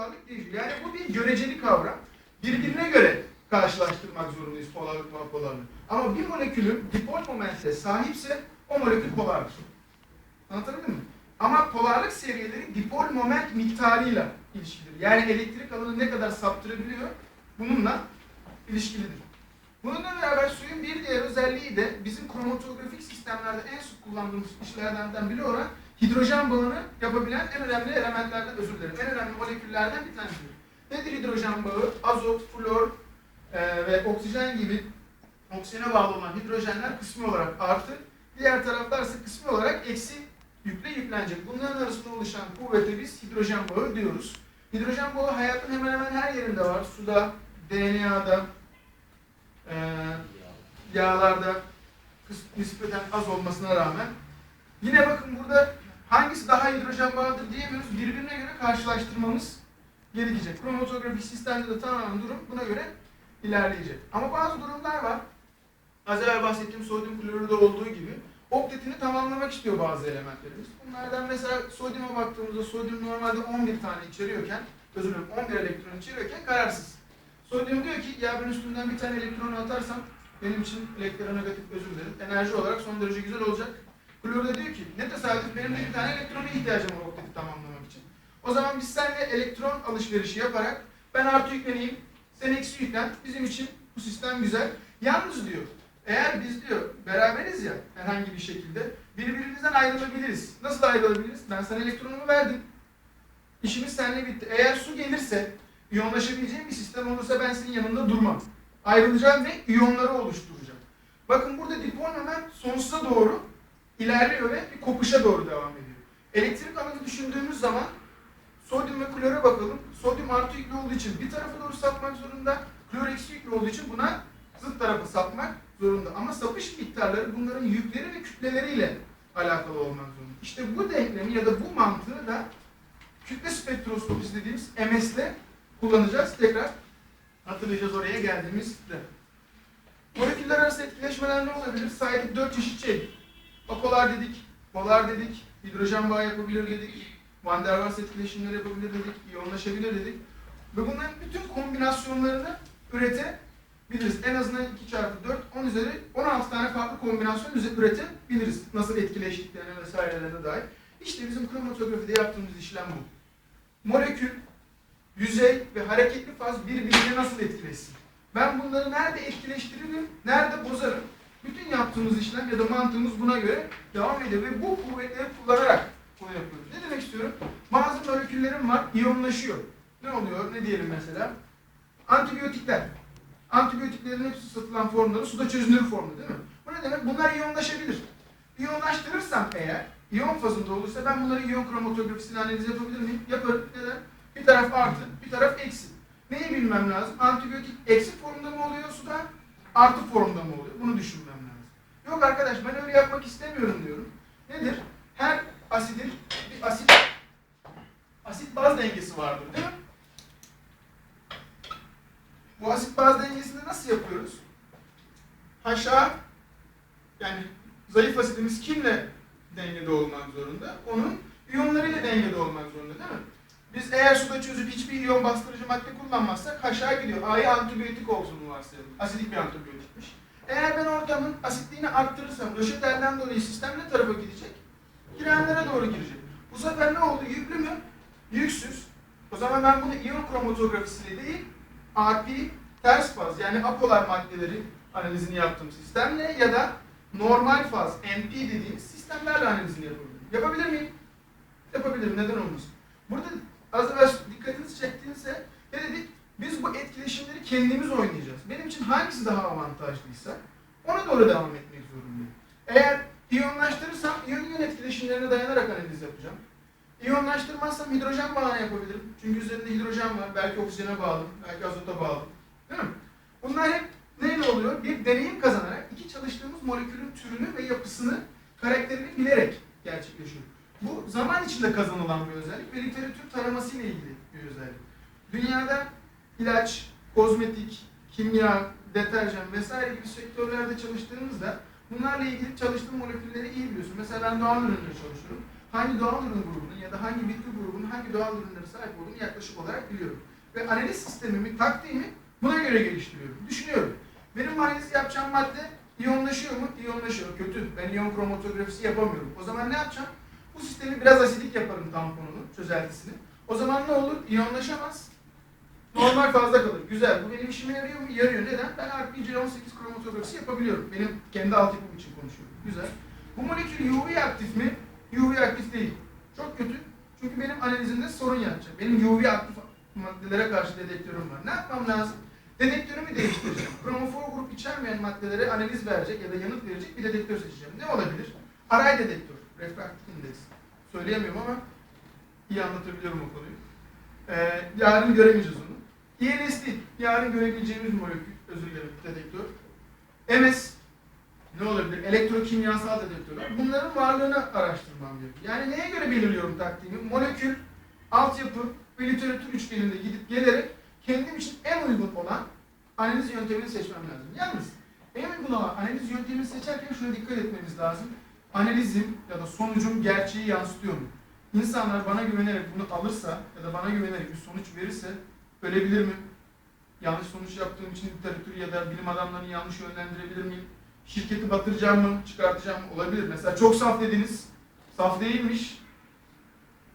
polarlık değişiyor. Yani bu bir göreceli kavram. Birbirine göre karşılaştırmak zorundayız polarlık ve apolarlık. Ama bir molekülün dipol momente sahipse o molekül polardır. Anlatabildim mi? Ama polarlık seviyeleri dipol moment miktarıyla ilişkilidir. Yani elektrik alanı ne kadar saptırabiliyor bununla ilişkilidir. Bununla beraber suyun bir diğer özelliği de bizim kromatografik sistemlerde en sık kullandığımız işlerden biri olan hidrojen bağını yapabilen en önemli elementlerden, özür dilerim, en önemli moleküllerden bir tanesidir. Nedir hidrojen bağı? Azot, flor e, ve oksijen gibi oksijene bağlı olan hidrojenler kısmi olarak artı, diğer taraflar ise kısmi olarak eksi yükle yüklenecek. Bunların arasında oluşan kuvvete biz hidrojen bağı diyoruz. Hidrojen bağı hayatın hemen hemen her yerinde var. Suda, DNA'da, e, yağlarda nispeten az olmasına rağmen. Yine bakın burada hangisi daha hidrojen bağıdır diyemiyoruz. Birbirine göre karşılaştırmamız gerekecek. Kromatografik sistemde de tamamen durum buna göre ilerleyecek. Ama bazı durumlar var. Az evvel bahsettiğim sodyum klorürde olduğu gibi oktetini tamamlamak istiyor bazı elementlerimiz. Bunlardan mesela sodyuma baktığımızda sodyum normalde 11 tane içeriyorken, özür dilerim 11 elektron içeriyorken kararsız. Sodyum diyor ki ya ben üstünden bir tane elektron atarsam benim için elektronegatif özür dilerim enerji olarak son derece güzel olacak. Klor da diyor ki ne tesadüf benim de bir tane elektrona ihtiyacım var okteti tamamlamak için. O zaman biz seninle elektron alışverişi yaparak ben artı yükleneyim, sen eksi yüklen. Bizim için bu sistem güzel. Yalnız diyor eğer biz diyor beraberiz ya herhangi bir şekilde birbirimizden ayrılabiliriz. Nasıl ayrılabiliriz? Ben sana elektronumu verdim. İşimiz seninle bitti. Eğer su gelirse, iyonlaşabileceğim bir sistem olursa ben senin yanında durmam. Ayrılacağım ve iyonları oluşturacağım. Bakın burada dipol moment sonsuza doğru ilerliyor ve bir kopuşa doğru devam ediyor. Elektrik alanı düşündüğümüz zaman sodyum ve klora bakalım. Sodyum artı yüklü olduğu için bir tarafa doğru sapmak zorunda. Klor eksi yüklü olduğu için buna zıt tarafa sapmak zorunda. Ama sapış miktarları bunların yükleri ve kütleleriyle alakalı olmak zorunda. İşte bu denklemi ya da bu mantığı da kütle spektroskopisi dediğimiz MS'de kullanacağız. Tekrar hatırlayacağız oraya geldiğimizde. Moleküller arası etkileşmeler ne olabilir? Saydık dört çeşit şey. Apolar dedik, polar dedik, hidrojen bağı yapabilir dedik, Van der Waals etkileşimleri yapabilir dedik, iyonlaşabilir dedik. Ve bunların bütün kombinasyonlarını üretebiliriz. En azından 2 çarpı 4, 10 üzeri 16 tane farklı kombinasyon üretebiliriz. Nasıl etkileştiklerine vesairelerine dair. İşte bizim kromatografide yaptığımız işlem bu. Molekül, yüzey ve hareketli faz birbirine nasıl etkileşsin? Ben bunları nerede etkileştiririm, nerede bozarım? Bütün yaptığımız işlem ya da mantığımız buna göre devam ediyor ve bu kuvvetleri kullanarak bunu yapıyoruz. Ne demek istiyorum? Bazı moleküllerim var, iyonlaşıyor. Ne oluyor? Ne diyelim mesela? Antibiyotikler. Antibiyotiklerin hepsi satılan formları suda çözünür formda değil mi? Bu ne demek? Bunlar iyonlaşabilir. İyonlaştırırsam eğer, iyon fazında olursa ben bunları iyon kromatografisini analiz yapabilir miyim? Yaparım. Neden? Bir taraf artı, bir taraf eksi. Neyi bilmem lazım? Antibiyotik eksi formda mı oluyor suda? Artı formda mı oluyor? Bunu düşünmem. Yok arkadaş ben öyle yapmak istemiyorum diyorum. Nedir? Her asidin bir asit asit baz dengesi vardır değil mi? Bu asit baz dengesini nasıl yapıyoruz? HA yani zayıf asidimiz kimle dengede olmak zorunda? Onun iyonlarıyla dengede olmak zorunda değil mi? Biz eğer suda çözüp hiçbir iyon bastırıcı madde kullanmazsak aşağı gidiyor. A'ya antibiyotik olsun varsayalım. Asidik bir antibiyotikmiş. Eğer ben ortamın asitliğini arttırırsam röşetelden dolayı sistem ne tarafa gidecek? Girenlere doğru girecek. Bu sefer ne oldu? Yüklü mü? Yüksüz. O zaman ben bunu iyon kromatografisiyle değil, RP ters faz yani apolar maddeleri analizini yaptığım sistemle ya da normal faz NP dediğimiz sistemlerle analizini yapabilirim. Yapabilir miyim? Yapabilirim. Neden olmasın? Burada az evvel dikkatinizi çektiğinizde ne dedik? Biz bu etkileşimleri kendimiz oynayacağız. Benim için hangisi daha avantajlıysa ona doğru devam etmek zorundayım. Eğer iyonlaştırırsam iyon iyon etkileşimlerine dayanarak analiz yapacağım. İyonlaştırmazsam hidrojen bağını yapabilirim. Çünkü üzerinde hidrojen var. Belki oksijene bağlı, belki azota bağlı. Değil mi? Bunlar hep neyle oluyor? Bir deneyim kazanarak iki çalıştığımız molekülün türünü ve yapısını, karakterini bilerek gerçekleşiyor. Bu zaman içinde kazanılan bir özellik ve literatür taraması ile ilgili bir özellik. Dünyada ilaç, kozmetik, kimya, deterjan vesaire gibi sektörlerde çalıştığımızda bunlarla ilgili çalıştığım molekülleri iyi biliyorsun. Mesela ben doğal üründe çalışıyorum. hangi doğal ürün grubunun ya da hangi bitki grubunun hangi doğal ürünlere sahip olduğunu yaklaşık olarak biliyorum. Ve analiz sistemimi, taktiğimi buna göre geliştiriyorum. Düşünüyorum. Benim analiz yapacağım madde iyonlaşıyor mu? İyonlaşıyor. Kötü. Ben iyon kromatografisi yapamıyorum. O zaman ne yapacağım? Bu sistemi biraz asidik yaparım tamponunu, çözeltisini. O zaman ne olur? İyonlaşamaz. Normal fazla kalır. Güzel. Bu benim işime yarıyor mu? Yarıyor. Neden? Ben RPC18 kromatografisi yapabiliyorum. Benim kendi altyapım için konuşuyorum. Güzel. Bu molekül UV aktif mi? UV aktif değil. Çok kötü. Çünkü benim analizimde sorun yapacak. Benim UV aktif maddelere karşı dedektörüm var. Ne yapmam lazım? Dedektörümü değiştireceğim. Kromofor grup içermeyen maddelere analiz verecek ya da yanıt verecek bir dedektör seçeceğim. Ne olabilir? Aray dedektör. Refraktif indeks. Söyleyemiyorum ama iyi anlatabiliyorum o konuyu. Ee, yarın göremeyeceğiz onu. INST, yarın görebileceğimiz molekül, özür dilerim, dedektör. MS, ne olabilir? Elektrokimyasal dedektörler. Bunların varlığını araştırmam gerekiyor. Yani neye göre belirliyorum taktiğimi? Molekül, altyapı ve literatür üçgeninde gidip gelerek kendim için en uygun olan analiz yöntemini seçmem lazım. Yalnız en uygun olan analiz yöntemini seçerken şuna dikkat etmemiz lazım. Analizim ya da sonucum gerçeği yansıtıyor mu? İnsanlar bana güvenerek bunu alırsa ya da bana güvenerek bir sonuç verirse ölebilir mi? Yanlış sonuç yaptığım için literatürü ya da bilim adamlarını yanlış yönlendirebilir miyim? Şirketi batıracağım mı, çıkartacağım mı? Olabilir. Mesela çok saf dediniz, saf değilmiş.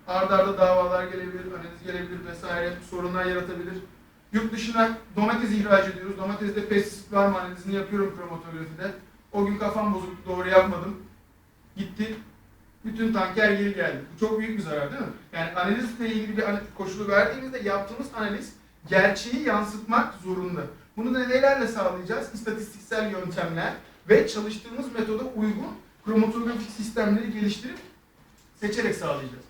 Arda arda davalar gelebilir, analiz gelebilir vesaire, sorunlar yaratabilir. Yurt dışına domates ihraç ediyoruz. Domateste pestisit var mı analizini yapıyorum kromatografide. O gün kafam bozuktu, doğru yapmadım. Gitti, bütün tanker geri geldi. Bu çok büyük bir zarar değil mi? Yani analizle ilgili bir koşulu verdiğimizde yaptığımız analiz gerçeği yansıtmak zorunda. Bunu da nelerle sağlayacağız? İstatistiksel yöntemler ve çalıştığımız metoda uygun kromatografik sistemleri geliştirip seçerek sağlayacağız.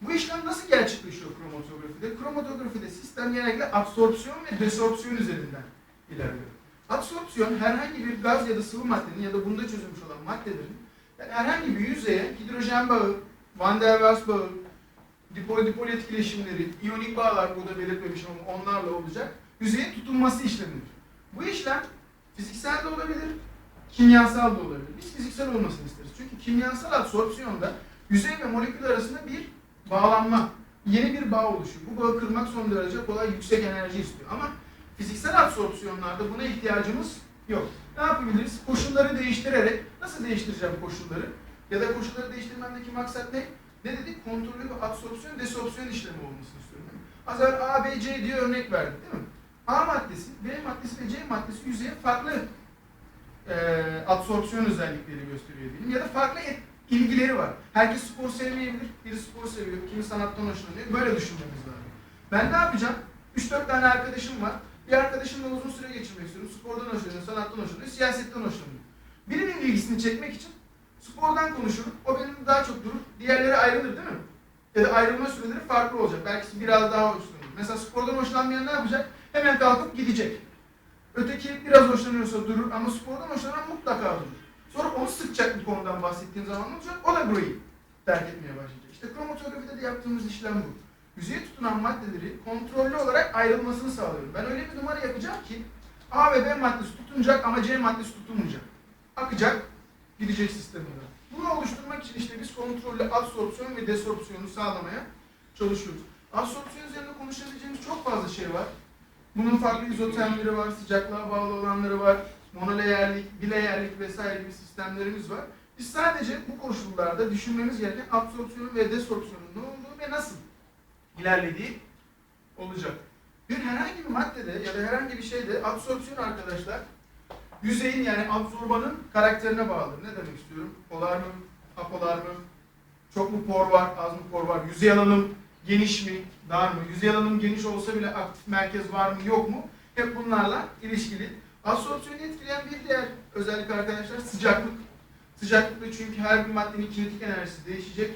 Bu işlem nasıl gerçekleşiyor kromatografide? Kromatografide sistem genellikle absorpsiyon ve desorpsiyon üzerinden ilerliyor. Absorpsiyon herhangi bir gaz ya da sıvı maddenin ya da bunda çözülmüş olan maddelerin yani herhangi bir yüzeye hidrojen bağı, Van der Waals bağı, dipol-dipol etkileşimleri, iyonik bağlar burada belirtmemişim ama onlarla olacak, yüzeye tutunması işlemidir. Bu işlem fiziksel de olabilir, kimyasal da olabilir. Biz fiziksel olmasını isteriz. Çünkü kimyasal absorpsiyonda yüzey ve molekül arasında bir bağlanma, yeni bir bağ oluşuyor. Bu bağı kırmak son derece kolay, yüksek enerji istiyor. Ama fiziksel absorpsiyonlarda buna ihtiyacımız yok. Ne yapabiliriz? Koşulları değiştirerek, nasıl değiştireceğim koşulları? Ya da koşulları değiştirmemdeki maksat ne? Ne dedik? Kontrollü bir absorpsiyon, desorpsiyon işlemi olmasını istiyorum. Az evvel A, B, C diye örnek verdik değil mi? A maddesi, B maddesi ve C maddesi yüzeye farklı e, absorpsiyon özellikleri gösteriyor diyelim. Ya da farklı ilgileri var. Herkes spor sevmeyebilir. Biri spor seviyor, kimi sanattan hoşlanıyor. Böyle düşünmemiz lazım. Ben ne yapacağım? 3-4 tane arkadaşım var. Bir arkadaşımla uzun süre geçirmek istiyorum. Spordan hoşlanıyor, sanattan hoşlanıyor, siyasetten hoşlanıyor. Birinin ilgisini çekmek için spordan konuşurum. O benim daha çok durur. Diğerleri ayrılır değil mi? Ya da ayrılma süreleri farklı olacak. Belki biraz daha hoşlanıyor. Mesela spordan hoşlanmayan ne yapacak? Hemen kalkıp gidecek. Öteki biraz hoşlanıyorsa durur ama spordan hoşlanan mutlaka durur. Sonra onu sıkacak bir konudan bahsettiğim zaman ne olacak? O da burayı terk etmeye başlayacak. İşte kromatografide de yaptığımız işlem bu. Yüzeye tutunan maddeleri kontrollü olarak ayrılmasını sağlıyorum. Ben öyle bir numara yapacağım ki A ve B maddesi tutunacak ama C maddesi tutunmayacak. Akacak, gidecek sistemine. Bunu oluşturmak için işte biz kontrollü absorpsiyon ve desorpsiyonu sağlamaya çalışıyoruz. Absorpsiyon üzerinde konuşabileceğimiz çok fazla şey var. Bunun farklı izotermleri var, sıcaklığa bağlı olanları var, monoleyerlik, bileyerlik vesaire gibi sistemlerimiz var. Biz sadece bu koşullarda düşünmemiz gereken absorpsiyonun ve desorpsiyonun ne olduğu ve nasıl ilerlediği olacak. Bir herhangi bir maddede ya da herhangi bir şeyde absorpsiyon arkadaşlar yüzeyin yani absorbanın karakterine bağlıdır. Ne demek istiyorum? Polar mı? Apolar mı? Çok mu por var? Az mı por var? Yüzey alanım geniş mi? Dar mı? Yüzey alanım geniş olsa bile aktif merkez var mı? Yok mu? Hep bunlarla ilişkili. Absorpsiyonu etkileyen bir diğer özellik arkadaşlar sıcaklık. Sıcaklıkta çünkü her bir maddenin kinetik enerjisi değişecek.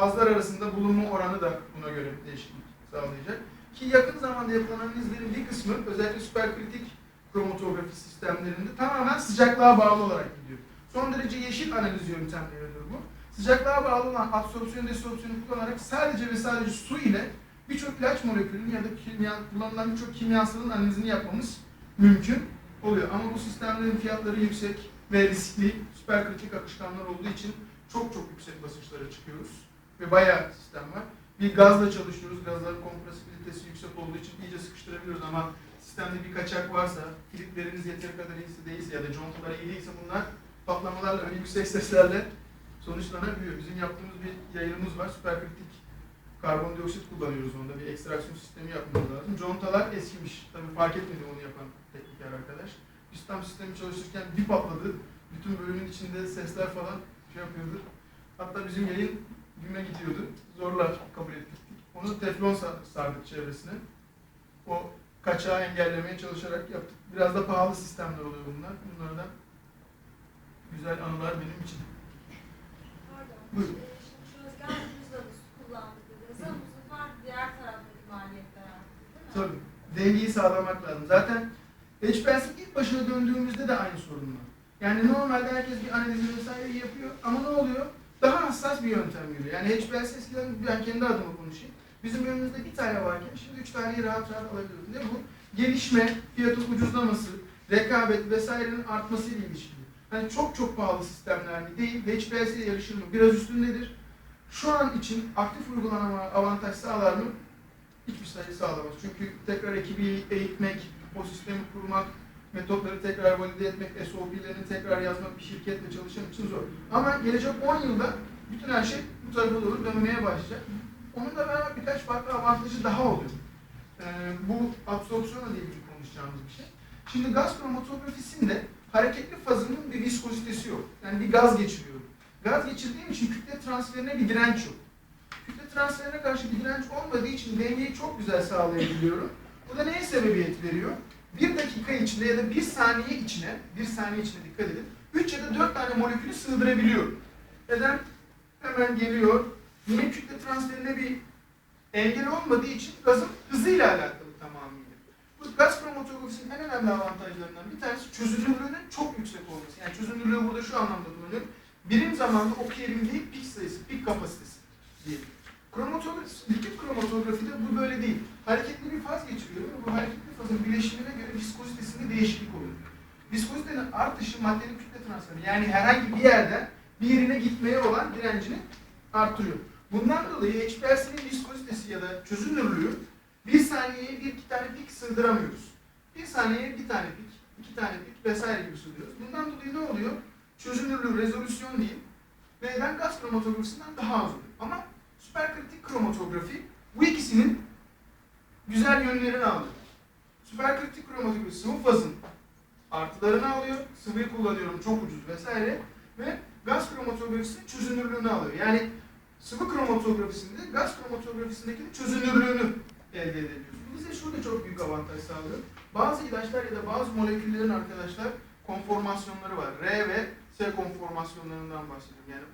Fazlar arasında bulunma oranı da buna göre değişiklik sağlayacak. Ki yakın zamanda yapılan analizlerin bir kısmı özellikle süperkritik kromatografi sistemlerinde tamamen sıcaklığa bağlı olarak gidiyor. Son derece yeşil analiz yöntemleridir bu. Sıcaklığa bağlı olan absorpsiyon desorpsiyonu kullanarak sadece ve sadece su ile birçok ilaç molekülünün ya da kimya, kullanılan birçok kimyasalın analizini yapmamız mümkün oluyor. Ama bu sistemlerin fiyatları yüksek ve riskli, süperkritik akışkanlar olduğu için çok çok yüksek basınçlara çıkıyoruz. Ve bayağı sistem var. Bir gazla çalışıyoruz. Gazların kompresibilitesi yüksek olduğu için iyice sıkıştırabiliyoruz ama sistemde bir kaçak varsa, kilitleriniz yeteri kadar iyisi değilse ya da contalar iyi değilse bunlar patlamalarla öyle yüksek seslerle sonuçlanabiliyor. Bizim yaptığımız bir yayınımız var. Süperkritik karbondioksit kullanıyoruz onda. Bir ekstraksiyon sistemi yapmamız lazım. Contalar eskimiş. Tabii fark etmedi onu yapan tekniker arkadaş. Biz tam sistemi çalışırken bir patladı. Bütün bölümün içinde sesler falan şey yapıyordu. Hatta bizim yayın güme gidiyordu. Zorla kabul ettik. Onu teflon sa- sardık çevresine. O kaçağı engellemeye çalışarak yaptık. Biraz da pahalı sistemler oluyor bunlar. Bunlardan güzel anılar benim için. Pardon. Buyurun. Ee, Şimdi rüzgar cüzdanı kullandık dediniz ama bu sefer diğer taraftaki maliyetler arttı değil mi? Tabii. Dengeyi sağlamak lazım. Zaten HPLC ilk başına döndüğümüzde de aynı sorun var. Yani normalde herkes bir analizi vesaire yapıyor ama ne oluyor? Daha hassas bir yöntem yürüyor. Yani HPLC eskiden ben kendi adıma konuşayım. Bizim önümüzde bir tane varken şimdi üç taneyi rahat rahat alabiliyoruz. Ne bu? Gelişme, fiyatın ucuzlaması, rekabet vesairenin artmasıyla ilişkili. Hani çok çok pahalı sistemler mi değil, HPLC ile yarışır mı? Biraz üstündedir. Şu an için aktif uygulanma avantaj sağlar mı? hiçbir sayı sağlamaz. Çünkü tekrar ekibi eğitmek, o sistemi kurmak, metotları tekrar valide etmek, SOP'lerini tekrar yazmak bir şirketle çalışan için zor. Ama gelecek 10 yılda bütün her şey bu tarafa doğru dönmeye başlayacak. Onun da beraber birkaç farklı avantajı daha oluyor. Ee, bu absorpsiyonla ilgili konuşacağımız bir şey. Şimdi gaz kromatografisinde hareketli fazının bir viskozitesi yok. Yani bir gaz geçiriyor. Gaz geçirdiğim için kütle transferine bir direnç yok kütle transferine karşı bir direnç olmadığı için dengeyi çok güzel sağlayabiliyorum. Bu da neye sebebiyet veriyor? Bir dakika içinde ya da bir saniye içine, bir saniye içine dikkat edin, 3 ya da 4 tane molekülü sığdırabiliyorum. Neden? Hemen geliyor. Yine kütle transferine bir engel olmadığı için gazın hızıyla alakalı tamamıyla. Bu gaz kromatografisinin en önemli avantajlarından bir tanesi çözünürlüğünün çok yüksek olması. Yani çözünürlüğü burada şu anlamda kullanıyorum. Birim zamanda okuyabildiği pik sayısı, pik kapasitesi diyelim. Kromatografi, likit kromatografide bu böyle değil. Hareketli bir faz geçiriyor ve bu hareketli fazın bileşimine göre viskozitesinde değişiklik oluyor. Viskozitenin artışı maddenin kütle transferi yani herhangi bir yerden bir yerine gitmeye olan direncini artırıyor. Bundan dolayı HPLC'nin viskozitesi ya da çözünürlüğü bir saniyeye bir iki tane pik sığdıramıyoruz. Bir saniyeye bir tane pik, iki tane pik vesaire gibi sığdırıyoruz. Bundan dolayı ne oluyor? Çözünürlüğü, rezolüsyon değil. Neden? Gaz kromatografisinden daha az oluyor. Süperkritik kromatografi bu ikisinin güzel yönlerini alıyor. Süperkritik kromatografi sıvı fazın artılarını alıyor, sıvıyı kullanıyorum çok ucuz vesaire ve gaz kromatografisi çözünürlüğünü alıyor. Yani sıvı kromatografisinde gaz kromatografisindeki çözünürlüğünü elde edebiliyoruz. Bu bize şurada çok büyük avantaj sağlıyor. Bazı ilaçlar ya da bazı moleküllerin arkadaşlar konformasyonları var. R ve S konformasyonlarından bahsediyorum. Yani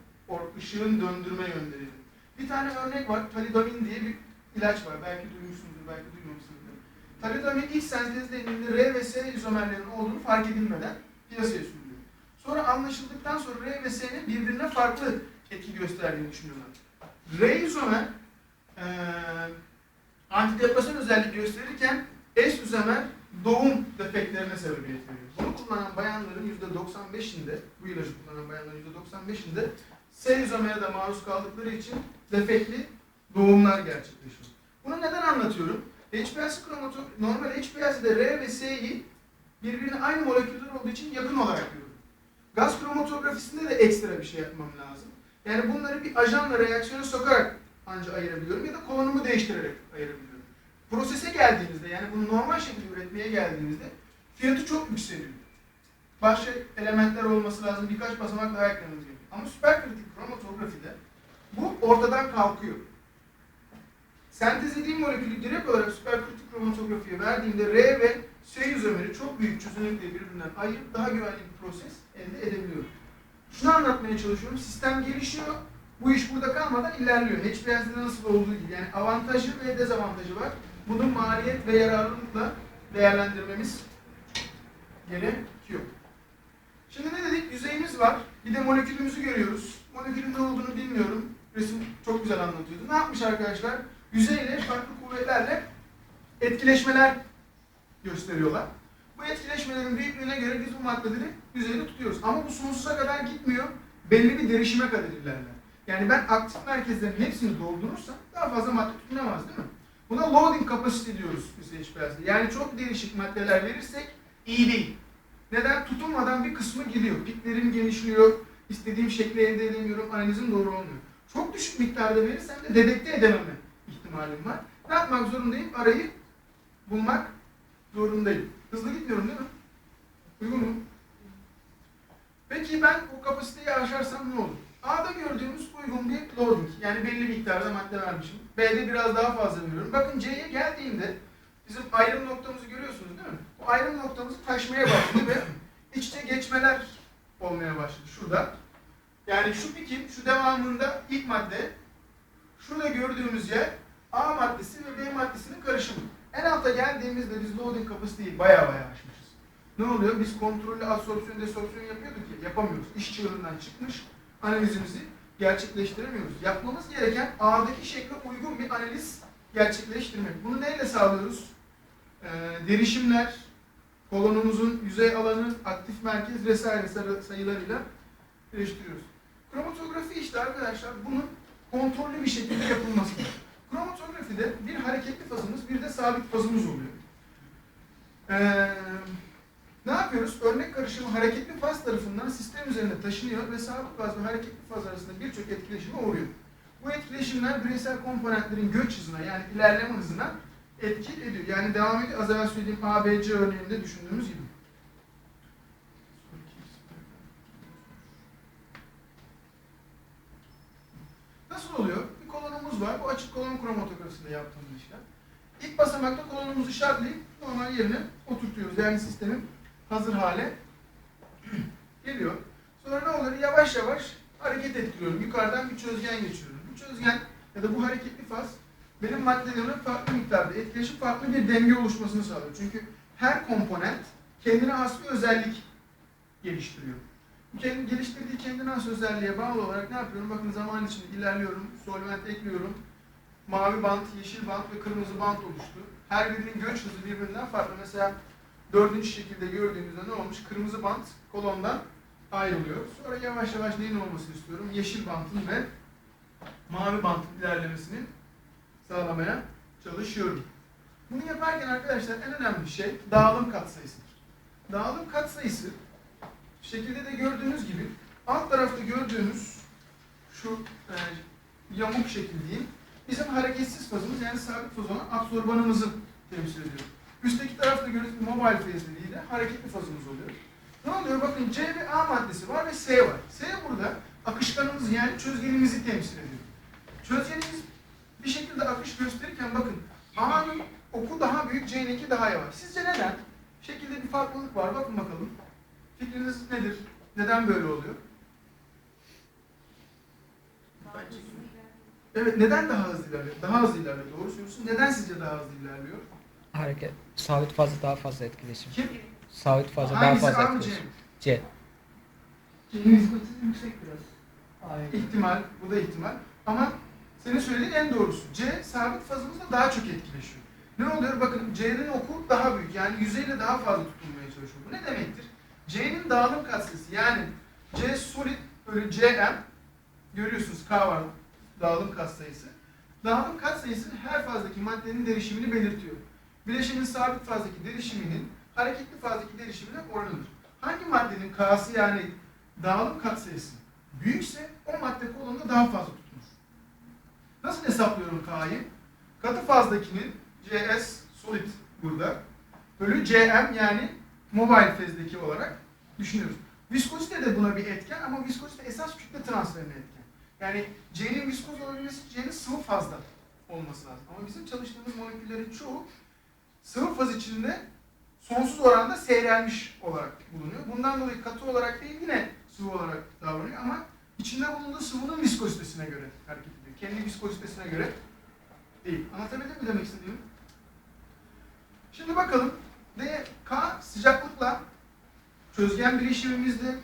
ışığın döndürme yönleri. Bir tane örnek var. Talidomin diye bir ilaç var. Belki duymuşsunuzdur, belki duymamışsınızdır. Talidomin ilk sentezlendiğinde R ve S izomerlerinin olduğunu fark edilmeden piyasaya sürülüyor. Sonra anlaşıldıktan sonra R ve S'nin birbirine farklı etki gösterdiğini düşünüyorlar. R izomer eee antidepresan özellik gösterirken S izomer doğum defektlerine sebebiyet veriyor. Bunu kullanan bayanların %95'inde, bu ilacı kullanan bayanların %95'inde S izomere de maruz kaldıkları için defekli doğumlar gerçekleşiyor. Bunu neden anlatıyorum? HPLC kromatografisi, normal HPLC'de R ve S'yi birbirine aynı moleküller olduğu için yakın olarak görüyorum. Gaz kromatografisinde de ekstra bir şey yapmam lazım. Yani bunları bir ajanla reaksiyona sokarak anca ayırabiliyorum ya da kolonumu değiştirerek ayırabiliyorum. Prosese geldiğimizde yani bunu normal şekilde üretmeye geldiğimizde fiyatı çok yükseliyor. Başka elementler olması lazım, birkaç basamak daha eklememiz gerekiyor. Ama süperkritik kromatografide bu ortadan kalkıyor. Sentezlediğim molekülü direkt olarak süperkritik kromatografiye verdiğimde R ve S izomeri çok büyük çözünürlükle birbirinden ayırıp daha güvenli bir proses elde edebiliyorum. Şunu anlatmaya çalışıyorum. Sistem gelişiyor. Bu iş burada kalmadan ilerliyor. HPLC'de nasıl olduğu gibi. Yani avantajı ve dezavantajı var. Bunun maliyet ve yararlılıkla değerlendirmemiz gerekiyor. Şimdi ne dedik? Yüzeyimiz var. Bir de molekülümüzü görüyoruz. Molekülün ne olduğunu bilmiyorum. Resim çok güzel anlatıyordu. Ne yapmış arkadaşlar? Yüzeyle farklı kuvvetlerle etkileşmeler gösteriyorlar. Bu etkileşmelerin büyüklüğüne göre biz bu maddeleri yüzeyde tutuyoruz. Ama bu sonsuza kadar gitmiyor. Belli bir derişime kadar ilerler. Yani ben aktif merkezlerin hepsini doldurursam daha fazla madde tutunamaz değil mi? Buna loading capacity diyoruz biz HPLC'de. Yani çok değişik maddeler verirsek iyi değil. Neden? Tutunmadan bir kısmı gidiyor. Piklerim genişliyor, istediğim şekli elde edemiyorum, analizim doğru olmuyor. Çok düşük miktarda verirsem de dedekte edememe ihtimalim var. Ne yapmak zorundayım? Arayı bulmak zorundayım. Hızlı gitmiyorum değil mi? Uygun mu? Peki ben o kapasiteyi aşarsam ne olur? A'da gördüğümüz uygun bir loading. Yani belli miktarda madde vermişim. B'de biraz daha fazla veriyorum. Bakın C'ye geldiğimde bizim ayrım noktamızı görüyorsunuz değil mi? Bu ayrım noktamız taşmaya başladı ve iç içe geçmeler olmaya başladı. Şurada. Yani şu pikin şu devamında ilk madde şurada gördüğümüz yer A maddesi ve B maddesinin karışımı. En alta geldiğimizde biz loading kapasiteyi baya baya aşmışız. Ne oluyor? Biz kontrollü absorpsiyon desorpsiyon yapıyorduk ya yapamıyoruz. İş çığırından çıkmış analizimizi gerçekleştiremiyoruz. Yapmamız gereken A'daki şekle uygun bir analiz gerçekleştirmek. Bunu neyle sağlıyoruz? Ee, derişimler, kolonumuzun yüzey alanı, aktif merkez vesaire sayılarıyla değiştiriyoruz. Kromatografi işte arkadaşlar bunun kontrollü bir şekilde yapılması. Kromatografide bir hareketli fazımız, bir de sabit fazımız oluyor. Ee, ne yapıyoruz? Örnek karışımı hareketli faz tarafından sistem üzerine taşınıyor ve sabit faz ve hareketli faz arasında birçok etkileşime uğruyor. Bu etkileşimler bireysel komponentlerin göç hızına yani ilerleme hızına etki ediyor. Yani devam ediyor. Az evvel söylediğim ABC örneğinde düşündüğümüz gibi. Nasıl oluyor? Bir kolonumuz var. Bu açık kolon kromatografisinde yaptığımız işlem. İlk basamakta kolonumuzu şartlayıp normal yerine oturtuyoruz. Yani sistemin hazır hale geliyor. Sonra ne oluyor? Yavaş yavaş hareket ettiriyorum. Yukarıdan bir çözgen geçiriyorum. Çözgen ya da bu hareketli faz benim maddelerime farklı miktarda etkileşip farklı bir denge oluşmasını sağlıyor. Çünkü her komponent kendine has bir özellik geliştiriyor. Kendi geliştirdiği kendine has özelliğe bağlı olarak ne yapıyorum? Bakın zaman içinde ilerliyorum, solvent ekliyorum. Mavi bant, yeşil bant ve kırmızı bant oluştu. Her birinin göç hızı birbirinden farklı. Mesela dördüncü şekilde gördüğümüzde ne olmuş? Kırmızı bant kolondan ayrılıyor. Sonra yavaş yavaş neyin olmasını istiyorum? Yeşil bantın ve mavi bantın ilerlemesini sağlamaya çalışıyorum. Bunu yaparken arkadaşlar en önemli şey dağılım katsayısıdır. Dağılım katsayısı şekilde de gördüğünüz gibi alt tarafta gördüğünüz şu e, yamuk şekil bizim hareketsiz fazımız yani sabit faz olan absorbanımızı temsil ediyor. Üstteki tarafta gördüğünüz mobile phase dediği de hareketli fazımız oluyor. Ne oluyor? Bakın C ve A maddesi var ve S var. S burada akışkanımız yani çözgenimizi temsil ediyor. Çözgenimiz bir şekilde akış gösterirken bakın A'nın oku daha büyük, C'ninki daha yavaş. Sizce neden? Şekilde bir farklılık var. Bakın bakalım. Fikriniz nedir? Neden böyle oluyor? Evet, neden daha hızlı ilerliyor? Daha hızlı ilerliyor, doğru söylüyorsun. Neden sizce daha hızlı ilerliyor? Hareket. Sabit fazla daha fazla etkileşim. Kim? Sabit fazla daha Hangisi fazla A mı C etkileşim. mi? C. C'nin viskositesi yüksek biraz. A'ya göre. İhtimal, bu da ihtimal. Ama senin söylediğin en doğrusu. C sabit fazımızla daha çok etkileşiyor. Ne oluyor? Bakın C'nin oku daha büyük. Yani yüzeyle daha fazla tutunmaya çalışıyor. Bu ne demektir? C'nin dağılım katsayısı yani C solid böyle Cm görüyorsunuz K var dağılım katsayısı. Dağılım katsayısı her fazdaki maddenin derişimini belirtiyor. Bileşimin sabit fazdaki derişiminin hareketli fazdaki derişimine oranıdır. Hangi maddenin K'sı yani dağılım katsayısı büyükse o madde kolonunda daha fazla tutunur. Nasıl hesaplıyorum K'yı? Katı fazdakinin CS solid burada bölü CM yani mobile fazdaki olarak düşünüyoruz. Viskozite de buna bir etken ama viskozite esas kütle transferine etken. Yani C'nin viskoz olabilmesi C'nin sıvı fazda olması lazım. Ama bizim çalıştığımız moleküllerin çoğu sıvı faz içinde sonsuz oranda seyrelmiş olarak bulunuyor. Bundan dolayı katı olarak değil yine sıvı olarak davranıyor ama içinde bulunduğu sıvının viskozitesine göre hareket ediyor. Kendi viskozitesine göre değil. Anlatabildim mi demek istediğimi? Şimdi bakalım. D, K sıcaklıkla çözgen bileşimimizde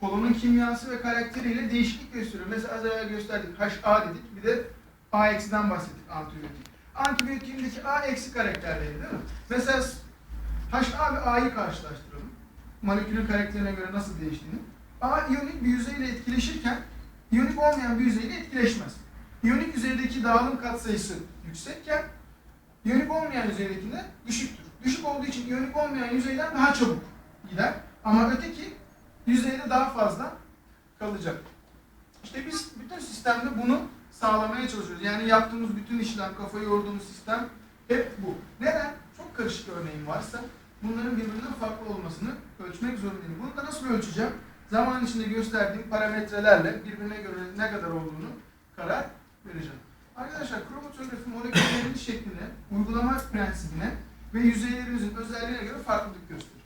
kolonun kimyası ve karakteriyle değişiklik gösteriyor. Mesela az evvel gösterdik. HA dedik. Bir de A eksiden bahsettik antibiyotik. Antibiyotiğindeki A eksi karakterdeydi değil mi? Mesela HA ve A'yı karşılaştıralım. Molekülün karakterine göre nasıl değiştiğini. A iyonik bir yüzeyle etkileşirken iyonik olmayan bir yüzeyle etkileşmez. İyonik yüzeydeki dağılım katsayısı yüksekken iyonik olmayan yüzeydekinde düşüktür. Düşük olduğu için iyonik olmayan yüzeyden daha çabuk gider. Ama öteki yüzeyde daha fazla kalacak. İşte biz bütün sistemde bunu sağlamaya çalışıyoruz. Yani yaptığımız bütün işlem, kafayı yorduğumuz sistem hep bu. Neden? Çok karışık örneğim varsa bunların birbirinden farklı olmasını ölçmek zorundayım. Bunu da nasıl ölçeceğim? Zaman içinde gösterdiğim parametrelerle birbirine göre ne kadar olduğunu karar vereceğim. Arkadaşlar kromatografi moleküllerin şekline, uygulama prensibine ve yüzeylerimizin özelliğine göre farklılık gösterir.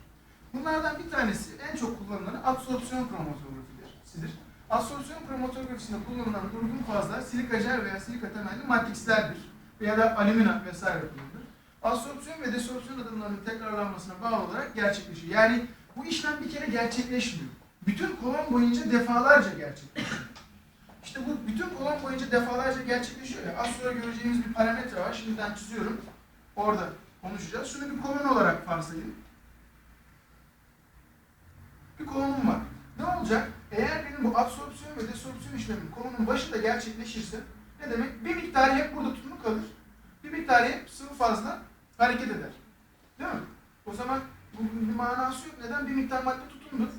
Bunlardan bir tanesi en çok kullanılanı absorpsiyon kromatografidir. Absorpsiyon kromatografisinde kullanılan durgun fazlar silika jel veya silika temelli matrixlerdir veya da alüminak vesaire kullanılır. Absorpsiyon ve desorpsiyon adımlarının tekrarlanmasına bağlı olarak gerçekleşiyor. Yani bu işlem bir kere gerçekleşmiyor. Bütün kolon boyunca defalarca gerçekleşiyor. İşte bu bütün kolon boyunca defalarca gerçekleşiyor ya. Az sonra göreceğimiz bir parametre var. Şimdiden çiziyorum. Orada konuşacağız. Şunu bir kolon olarak varsayın. Bir kolonum var. Ne olacak? Eğer benim bu absorpsiyon ve desorpsiyon işlemim kolonun başında gerçekleşirse ne demek? Bir miktarı hep burada tutumu kalır. Bir miktarı hep sıvı fazla hareket eder. Değil mi? O zaman bu bir manası yok. Neden bir miktar madde tutundu?